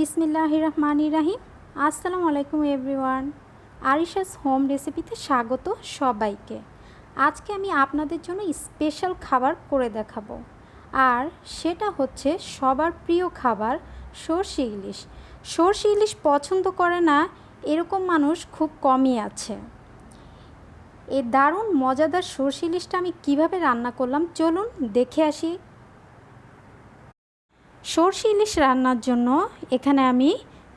বিসমিল্লাহ রহমান রাহিম। আসসালামু আলাইকুম এভরিওয়ান। আরিশাস হোম রেসিপিতে স্বাগত সবাইকে। আজকে আমি আপনাদের জন্য স্পেশাল খাবার করে দেখাবো। আর সেটা হচ্ছে সবার প্রিয় খাবার সর্ষে ইলিশ। সর্ষে ইলিশ পছন্দ করে না, এরকম মানুষ খুব কমই আছে। এই দারুণ, মজাদার সর্ষে ইলিশটা আমি কীভাবে রান্না করলাম চলুন দেখে আসি। সর্ষে ইলিশ রান্নার জন্য এখানে আমি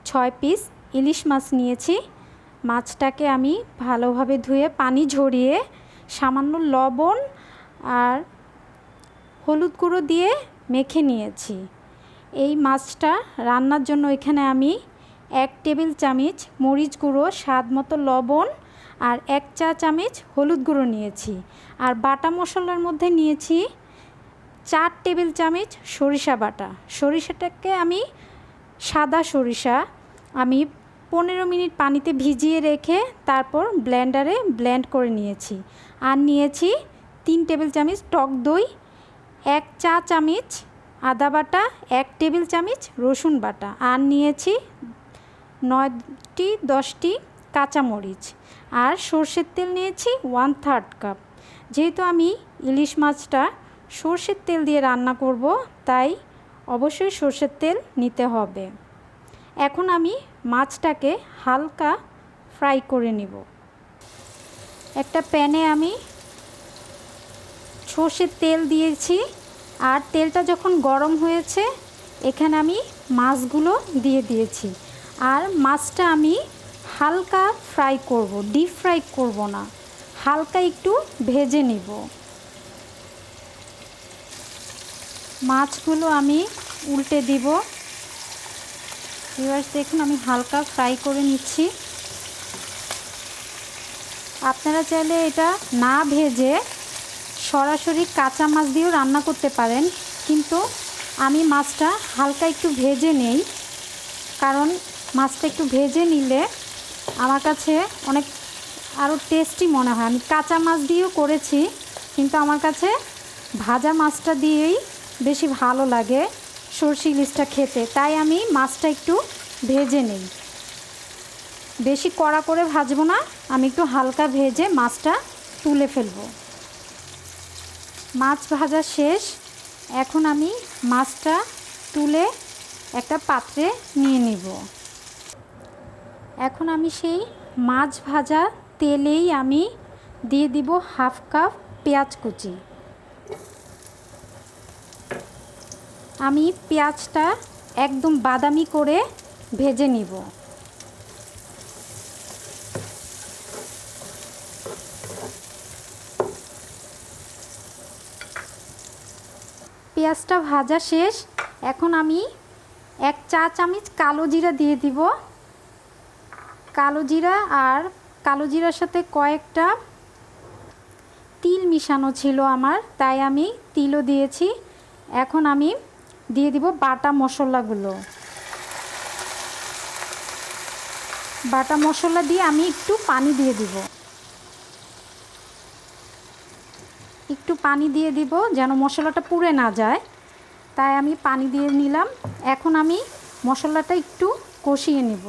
ছয় পিস ইলিশ মাছ নিয়েছি। মাছটাকে আমি ভালোভাবে ধুয়ে পানি ঝরিয়ে সামান্য লবণ আর হলুদ গুঁড়ো দিয়ে মেখে নিয়েছি। এই মাছটা রান্নার জন্য এখানে আমি এক টেবিল চামচ মরিচ গুঁড়ো, স্বাদ মতো লবণ আর এক চা চামচ হলুদ গুঁড়ো নিয়েছি। আর বাটা মশলার মধ্যে নিয়েছি চার টেবিল চামচ সরিষা বাটা। সরিষাটাকে আমি সাদা সরিষা, আমি পনেরো মিনিট পানিতে ভিজিয়ে রেখে তারপর ব্লেন্ডারে ব্লেন্ড করে নিয়েছি। আর নিয়েছি তিন টেবিল চামচ টক দই, এক চা চামচ আদা বাটা, এক টেবিল চামচ রসুন বাটা আর নিয়েছি নয়টি, দশটি কাঁচামরিচ। আর সর্ষের তেল নিয়েছি ওয়ান থার্ড কাপ। যেহেতু আমি ইলিশ মাছটা সর্ষের তেল দিয়ে রান্না করব, তাই অবশ্যই সর্ষের তেল নিতে হবে। এখন আমি মাছটাকে হালকা ফ্রাই করে নিব। একটা প্যানে আমি সর্ষের তেল দিয়েছি, আর তেলটা যখন গরম হয়েছে, এখানে আমি মাছগুলো দিয়ে দিয়েছি। আর মাছটা আমি হালকা ফ্রাই করব, ডিপ ফ্রাই করব না, হালকা একটু ভেজে নিব। মাছগুলো আমি উল্টে দিব। এবার দেখুন আমি হালকা ফ্রাই করে নিচ্ছি। আপনারা চাইলে এটা না ভেজে সরাসরি কাঁচা মাছ দিয়েও রান্না করতে পারেন, কিন্তু আমি মাছটা হালকা একটু ভেজে নেই, কারণ মাছটা একটু ভেজে নিলে আমার কাছে অনেক আরও টেস্টি মনে হয়। আমি কাঁচা মাছ দিয়েও করেছি, কিন্তু আমার কাছে ভাজা মাছটা দিয়েই বেশি ভালো লাগে সর্ষে ইলিশটা খেতে। তাই আমি মাছটা একটু ভেজে নিই। বেশি কড়া করে ভাজবো না, আমি একটু হালকা ভেজে মাছটা তুলে ফেলব। মাছ ভাজা শেষ। এখন আমি মাছটা তুলে একটা পাত্রে নিয়ে নিব। এখন আমি সেই মাছ ভাজা তেলেই আমি দিয়ে দিব হাফ কাপ পেঁয়াজ কুচি। আমি পেঁয়াজটা একদম বাদামি করে ভেজে নিব। পেঁয়াজটা ভাজা শেষ। এখন আমি এক চা চামচ কালো জিরা দিয়ে দিব। কালো জিরা আর কালো জিরার সাথে কয়েকটা তিল মিশানো ছিল আমার, তাই আমি তিলও দিয়েছি। এখন আমি দিয়ে দিব বাটা মশলাগুলো। বাটা মশলা দিয়ে আমি একটু পানি দিয়ে দিব। একটু পানি দিয়ে দিব যেন মশলাটা পুড়ে না যায়। তাই আমি পানি দিয়ে নিলাম। এখন আমি মশলাটা একটু কষিয়ে নিব।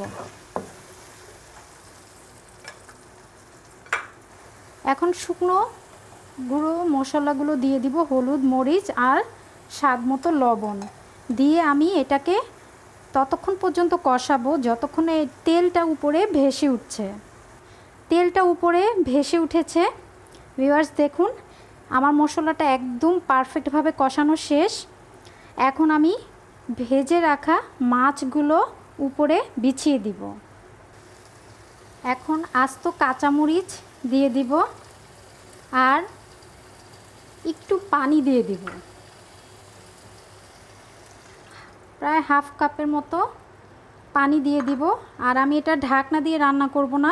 এখন শুকনো গুঁড়ো মশলাগুলো দিয়ে দিব হলুদ, মরিচ আর স্বাদ মতো লবণ। দিয়ে আমি এটাকে ততক্ষণ পর্যন্ত কষাবো, যতক্ষণে তেলটা উপরে ভেসে উঠছে। তেলটা উপরে ভেসে উঠেছে। ভিউয়ার্স দেখুন, আমার মশলাটা একদম পারফেক্টভাবে কষানো শেষ। এখন আমি ভেজে রাখা মাছগুলো উপরে বিছিয়ে দিব। এখন আস্ত কাঁচামরিচ দিয়ে দিব আর একটু পানি দিয়ে দিব। প্রায় হাফ কাপের মতো পানি দিয়ে দিব। আর আমি এটা ঢাকনা দিয়ে রান্না করব না।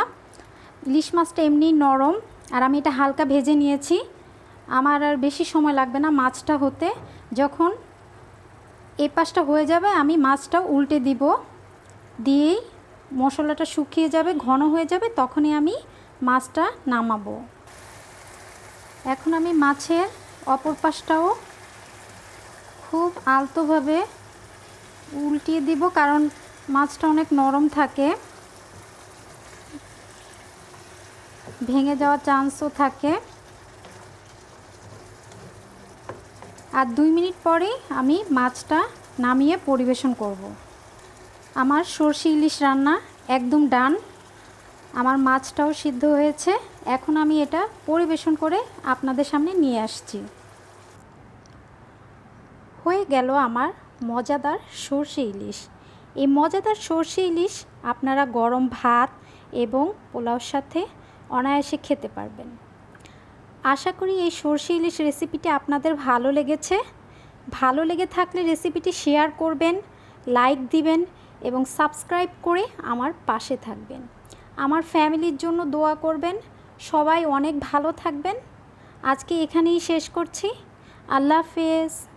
ইলিশ মাছটা এমনি নরম। আর আমি এটা হালকা ভেজে নিয়েছি। আমার আর বেশি সময় লাগবে না মাছটা হতে। যখন এই পাশটা হয়ে যাবে, আমি মাছটা উল্টে দিব। দিয়েই মশলাটা শুকিয়ে যাবে, ঘন হয়ে যাবে, তখনই আমি মাছটা নামাবো। এখন আমি মাছের অপর পাশটাও খুব আলতোভাবে উল্টিয়ে দিব, কারণ মাছটা অনেক নরম থাকে। ভেঙে যাওয়ার চান্সও থাকে। আর দুই মিনিট পরেই আমি মাছটা নামিয়ে পরিবেশন করব। আমার সর্ষে ইলিশ রান্না একদম ডান। আমার মাছটাও সিদ্ধ হয়েছে। এখন আমি এটা পরিবেশন করে আপনাদের সামনে নিয়ে আসছি। হয়ে গেল আমার মজাদার সর্ষে ইলিশ। এই মজাদার সর্ষে ইলিশ আপনারা গরম ভাত এবং পোলাওর সাথে অনায়াসে খেতে পারবেন। আশা করি এই সর্ষে ইলিশ রেসিপিটি আপনাদের ভালো লেগেছে। ভালো লেগে থাকলে রেসিপিটি শেয়ার করবেন, লাইক দিবেন এবং সাবস্ক্রাইব করে আমার পাশে থাকবেন। আমার ফ্যামিলির জন্য দোয়া করবেন। সবাই অনেক ভালো থাকবেন। আজকে এখানেই শেষ করছি। আল্লাহ হাফেজ।